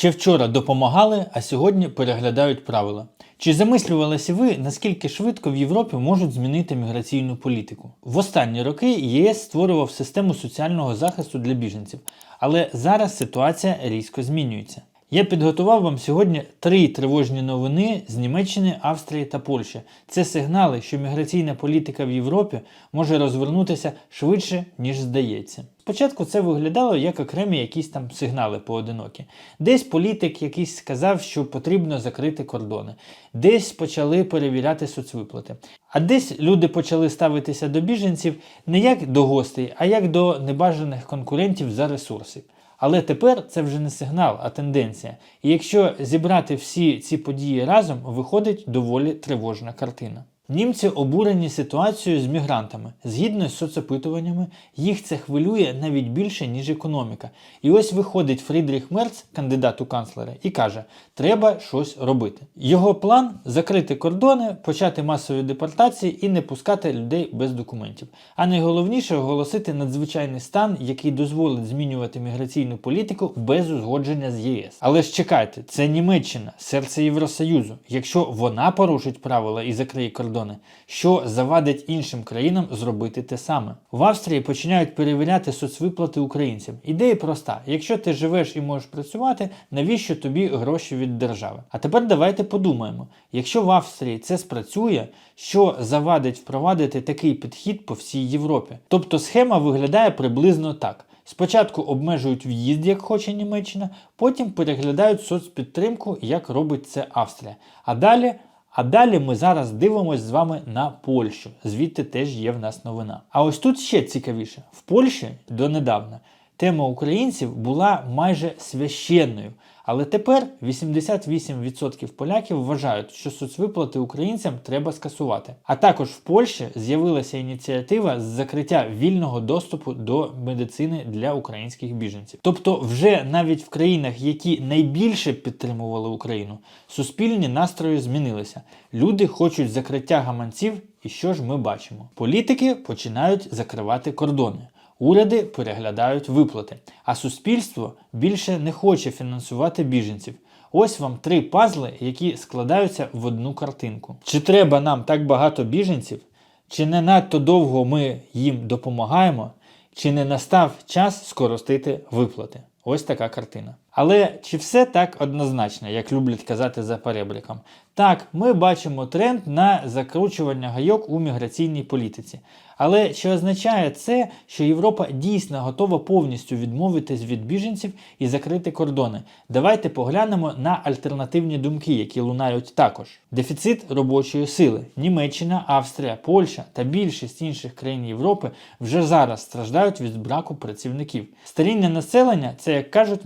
Ще вчора допомагали, а сьогодні переглядають правила. Чи замислювалися ви, наскільки швидко в Європі можуть змінити міграційну політику? В останні роки ЄС створював систему соціального захисту для біженців, але зараз ситуація різко змінюється. Я підготував вам сьогодні три тривожні новини з Німеччини, Австрії та Польщі. Це сигнали, що міграційна політика в Європі може розвернутися швидше, ніж здається. Спочатку це виглядало як окремі якісь там сигнали поодинокі. Десь політик якийсь сказав, що потрібно закрити кордони, десь почали перевіряти соцвиплати. А десь люди почали ставитися до біженців не як до гостей, а як до небажаних конкурентів за ресурси. Але тепер це вже не сигнал, а тенденція. І якщо зібрати всі ці події разом, виходить доволі тривожна картина. Німці обурені ситуацією з мігрантами. Згідно з соцопитуваннями, їх це хвилює навіть більше, ніж економіка. І ось виходить Фрідріх Мерц, кандидат у канцлери, і каже: треба щось робити. Його план закрити кордони, почати масові депортації і не пускати людей без документів. А найголовніше оголосити надзвичайний стан, який дозволить змінювати міграційну політику без узгодження з ЄС. Але ж чекайте, це Німеччина, серце Євросоюзу. Якщо вона порушить правила і закриє кордони, що завадить іншим країнам зробити те саме. В Австрії починають перевіряти соцвиплати українцям. Ідея проста: якщо ти живеш і можеш працювати, навіщо тобі гроші від держави? А тепер давайте подумаємо: якщо в Австрії це спрацює, що завадить впровадити такий підхід по всій Європі? Тобто схема виглядає приблизно так. Спочатку обмежують в'їзд, як хоче Німеччина, потім переглядають соцпідтримку, як робить це Австрія. А далі а далі ми зараз дивимося з вами на Польщу. Звідти теж є в нас новина. А ось тут ще цікавіше: в Польщі донедавна тема українців була майже священною. Але тепер 88% поляків вважають, що соцвиплати українцям треба скасувати. А також в Польщі з'явилася ініціатива з закриття вільного доступу до медицини для українських біженців. Тобто, вже навіть в країнах, які найбільше підтримували Україну, суспільні настрої змінилися. Люди хочуть закриття гаманців, і що ж ми бачимо? Політики починають закривати кордони. Уряди переглядають виплати, а суспільство більше не хоче фінансувати біженців. Ось вам три пазли, які складаються в одну картинку. Чи треба нам так багато біженців? Чи не надто довго ми їм допомагаємо? Чи не настав час скоростити виплати? Ось така картина. Але чи все так однозначно, як люблять казати за перебриком? Так, ми бачимо тренд на закручування гайок у міграційній політиці. Але чи означає це, що Європа дійсно готова повністю відмовитись від біженців і закрити кордони? Давайте поглянемо на альтернативні думки, які лунають також. Дефіцит робочої сили. Німеччина, Австрія, Польща та більшість інших країн Європи вже зараз страждають від браку працівників. Старіння населення це, як кажуть,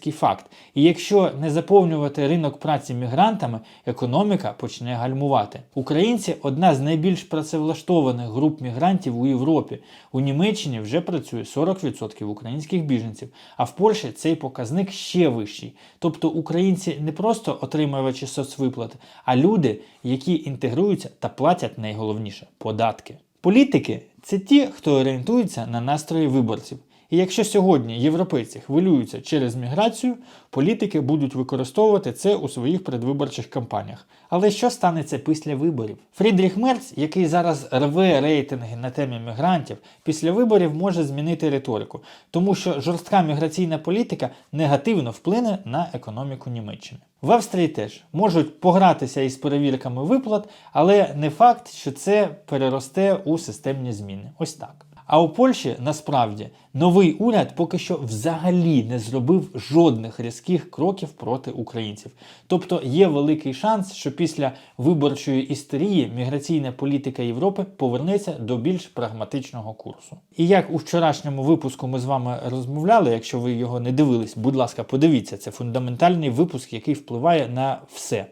медицинський факт. І якщо не заповнювати ринок праці мігрантами, економіка почне гальмувати. Українці одна з найбільш працевлаштованих груп мігрантів у Європі. У Німеччині вже працює 40% українських біженців, а в Польщі цей показник ще вищий. Тобто українці не просто отримувачі соцвиплат, а люди, які інтегруються та платять найголовніше податки. Політики це ті, хто орієнтується на настрої виборців. І якщо сьогодні європейці хвилюються через міграцію, політики будуть використовувати це у своїх передвиборчих кампаніях. Але що станеться після виборів? Фрідріх Мерц, який зараз рве рейтинги на темі мігрантів, після виборів може змінити риторику, тому що жорстка міграційна політика негативно вплине на економіку Німеччини. В Австрії теж можуть погратися із перевірками виплат, але не факт, що це переросте у системні зміни. Ось так. А у Польщі насправді новий уряд поки що взагалі не зробив жодних різких кроків проти українців. Тобто є великий шанс, що після виборчої істерії міграційна політика Європи повернеться до більш прагматичного курсу. І як у вчорашньому випуску ми з вами розмовляли, якщо ви його не дивились, будь ласка, подивіться, це фундаментальний випуск, який впливає на все.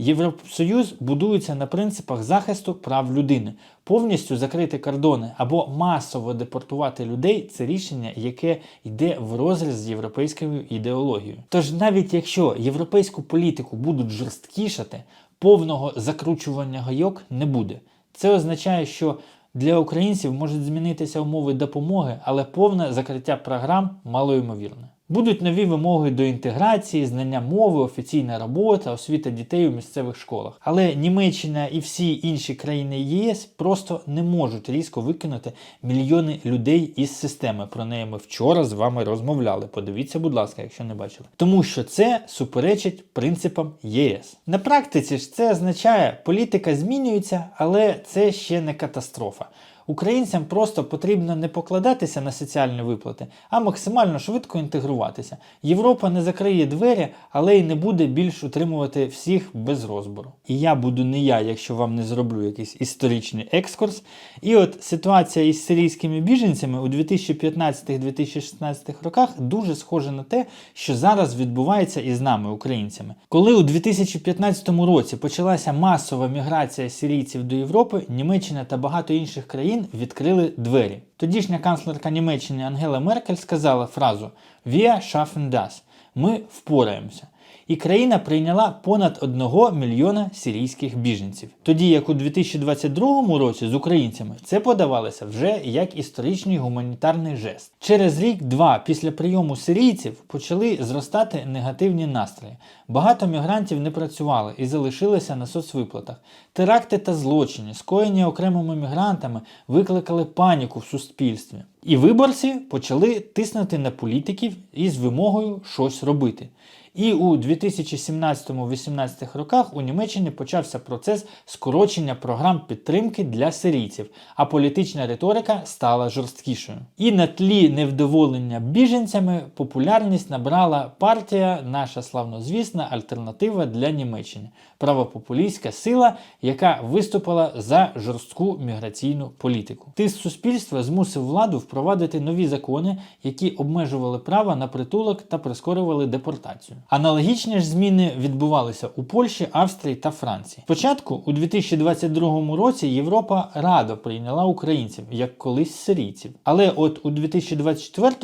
Євросоюз будується на принципах захисту прав людини. Повністю закрити кордони або масово депортувати людей це рішення, яке йде в розріз з європейською ідеологією. Тож, навіть якщо європейську політику будуть жорсткішати, повного закручування гайок не буде. Це означає, що для українців можуть змінитися умови допомоги, але повне закриття програм малоймовірне. Будуть нові вимоги до інтеграції, знання мови, офіційна робота, освіта дітей у місцевих школах. Але Німеччина і всі інші країни ЄС просто не можуть різко викинути мільйони людей із системи. Про неї ми вчора з вами розмовляли. Подивіться, будь ласка, якщо не бачили. Тому що це суперечить принципам ЄС. На практиці ж це означає, політика змінюється, але це ще не катастрофа. Українцям просто потрібно не покладатися на соціальні виплати, а максимально швидко інтегруватися. Європа не закриє двері, але й не буде більш утримувати всіх без розбору. І я буду не я, якщо вам не зроблю якийсь історичний екскурс. І от ситуація із сирійськими біженцями у 2015-2016 роках дуже схожа на те, що зараз відбувається із нами, українцями. Коли у 2015 році почалася масова міграція сирійців до Європи, Німеччина та багато інших країн відкрили двері. Тодішня канцлерка Німеччини Ангела Меркель сказала фразу «Wir schaffen das» – ми впораємося. І країна прийняла понад 1 мільйона сирійських біженців. Тоді як у 2022 році з українцями це подавалося вже як історичний гуманітарний жест. Через рік-два після прийому сирійців почали зростати негативні настрої. Багато мігрантів не працювали і залишилися на соцвиплатах. Теракти та злочини, скоєні окремими мігрантами, викликали паніку в суспільстві. І виборці почали тиснути на політиків із вимогою щось робити. І у 2017-18 роках у Німеччині почався процес скорочення програм підтримки для сирійців, а політична риторика стала жорсткішою. І на тлі невдоволення біженцями популярність набрала партія, наша славнозвісна альтернатива для Німеччини, правопопулістська сила, яка виступила за жорстку міграційну політику. Тиск суспільства змусив владу впровадити нові закони, які обмежували право на притулок та прискорювали депортацію. Аналогічні ж зміни відбувалися у Польщі, Австрії та Франції. Спочатку, у 2022 році, Європа радо прийняла українців як колись сирійців. Але от у 2024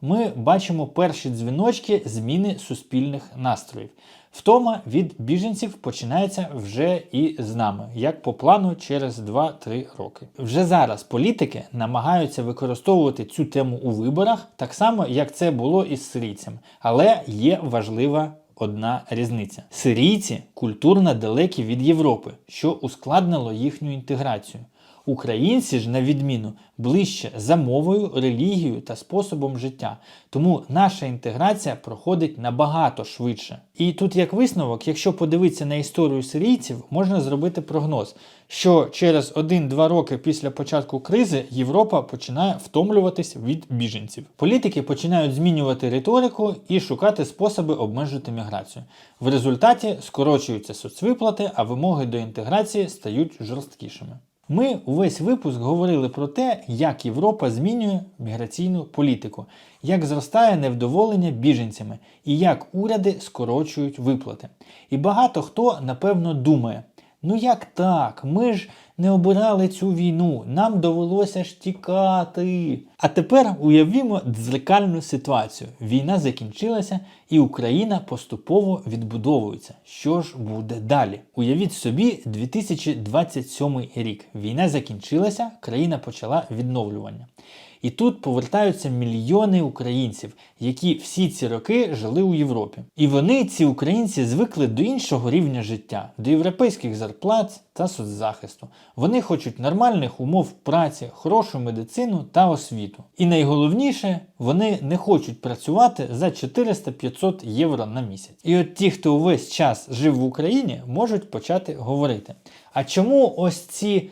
ми бачимо перші дзвіночки зміни суспільних настроїв. Втома від біженців починається вже і з нами, як по плану через 2-3 роки. Вже зараз політики намагаються використовувати цю тему у виборах, так само як це було із сирійцями. Але є важлива одна різниця: сирійці культурно далекі від Європи, що ускладнило їхню інтеграцію. Українці ж, на відміну, ближче за мовою, релігією та способом життя. Тому наша інтеграція проходить набагато швидше. І тут, як висновок, якщо подивитися на історію сирійців, можна зробити прогноз, що через 1-2 роки після початку кризи Європа починає втомлюватись від біженців. Політики починають змінювати риторику і шукати способи обмежити міграцію. В результаті скорочуються соцвиплати, а вимоги до інтеграції стають жорсткішими. Ми увесь випуск говорили про те, як Європа змінює міграційну політику, як зростає невдоволення біженцями і як уряди скорочують виплати. І багато хто напевно думає: ну як так? Ми ж не обирали цю війну, нам довелося ж тікати. А тепер уявімо дзеркальну ситуацію. Війна закінчилася, і Україна поступово відбудовується. Що ж буде далі? Уявіть собі, 2027 рік. Війна закінчилася, країна почала відновлювання. І тут повертаються мільйони українців, які всі ці роки жили у Європі. І вони, ці українці, звикли до іншого рівня життя, до європейських зарплат та соцзахисту. Вони хочуть нормальних умов праці, хорошу медицину та освіту. І найголовніше, вони не хочуть працювати за 400-500 євро на місяць. І от ті, хто увесь час жив в Україні, можуть почати говорити: а чому ось ці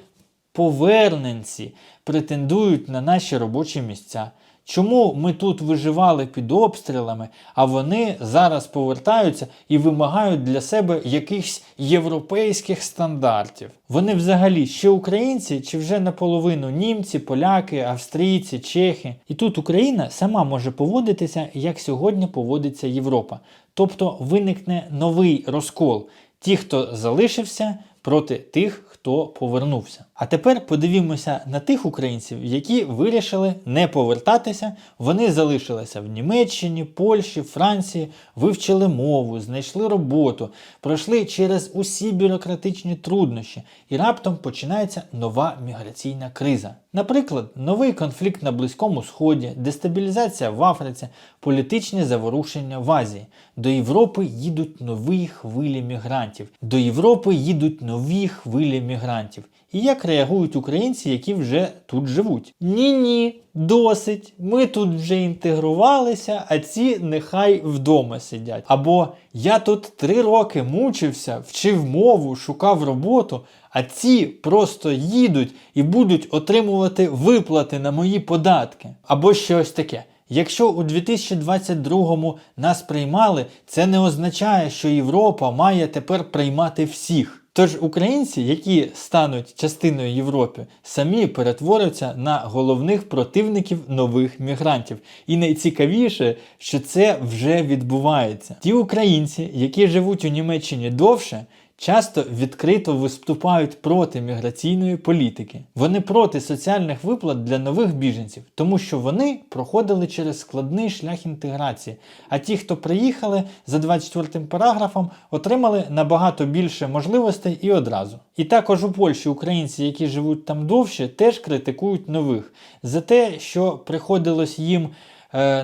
поверненці претендують на наші робочі місця. Чому ми тут виживали під обстрілами, а вони зараз повертаються і вимагають для себе якихось європейських стандартів? Вони взагалі ще українці чи вже наполовину німці, поляки, австрійці, чехи? І тут Україна сама може поводитися, як сьогодні поводиться Європа. Тобто виникне новий розкол. Ті, хто залишився, проти тих, хто повернувся. А тепер подивімося на тих українців, які вирішили не повертатися. Вони залишилися в Німеччині, Польщі, Франції, вивчили мову, знайшли роботу, пройшли через усі бюрократичні труднощі, і раптом починається нова міграційна криза. Наприклад, новий конфлікт на Близькому Сході, дестабілізація в Африці, політичні заворушення в Азії. До Європи їдуть нові хвилі мігрантів. До Європи їдуть нові хвилі мігрантів. І як реагують українці, які вже тут живуть? Ні-ні, досить. Ми тут вже інтегрувалися, а ці нехай вдома сидять. Або я тут три роки мучився, вчив мову, шукав роботу, а ці просто їдуть і будуть отримувати виплати на мої податки. Або щось таке. Якщо у 2022-му нас приймали, це не означає, що Європа має тепер приймати всіх. Тож українці, які стануть частиною Європи, самі перетворяться на головних противників нових мігрантів. І найцікавіше, що це вже відбувається. Ті українці, які живуть у Німеччині довше, часто відкрито виступають проти міграційної політики. Вони проти соціальних виплат для нових біженців, тому що вони проходили через складний шлях інтеграції. А ті, хто приїхали за 24 параграфом, отримали набагато більше можливостей і одразу. І також у Польщі українці, які живуть там довше, теж критикують нових за те, що приходилось їм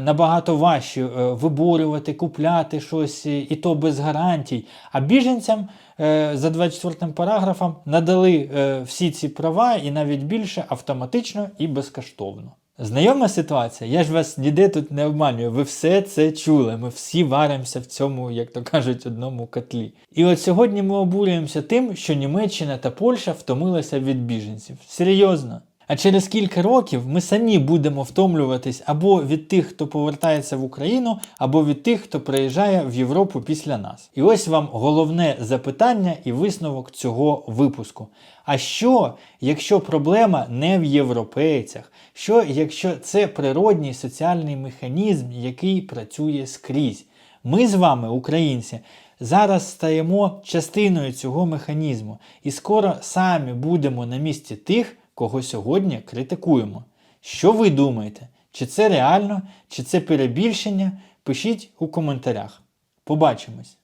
набагато важче е, виборювати, купляти щось, е, і то без гарантій. А біженцям е, за 24 параграфом надали е, всі ці права і навіть більше автоматично і безкоштовно. Знайома ситуація, я ж вас ніде тут не обманюю, ви все це чули. Ми всі варимося в цьому, як то кажуть, одному котлі. І от сьогодні ми обурюємося тим, що Німеччина та Польща втомилися від біженців. Серйозно. А через кілька років ми самі будемо втомлюватись або від тих, хто повертається в Україну, або від тих, хто приїжджає в Європу після нас. І ось вам головне запитання і висновок цього випуску. А що, якщо проблема не в європейцях? Що, якщо це природній соціальний механізм, який працює скрізь? Ми з вами, українці, зараз стаємо частиною цього механізму і скоро самі будемо на місці тих, кого сьогодні критикуємо. Що ви думаєте? Чи це реально, чи це перебільшення? Пишіть у коментарях. Побачимось!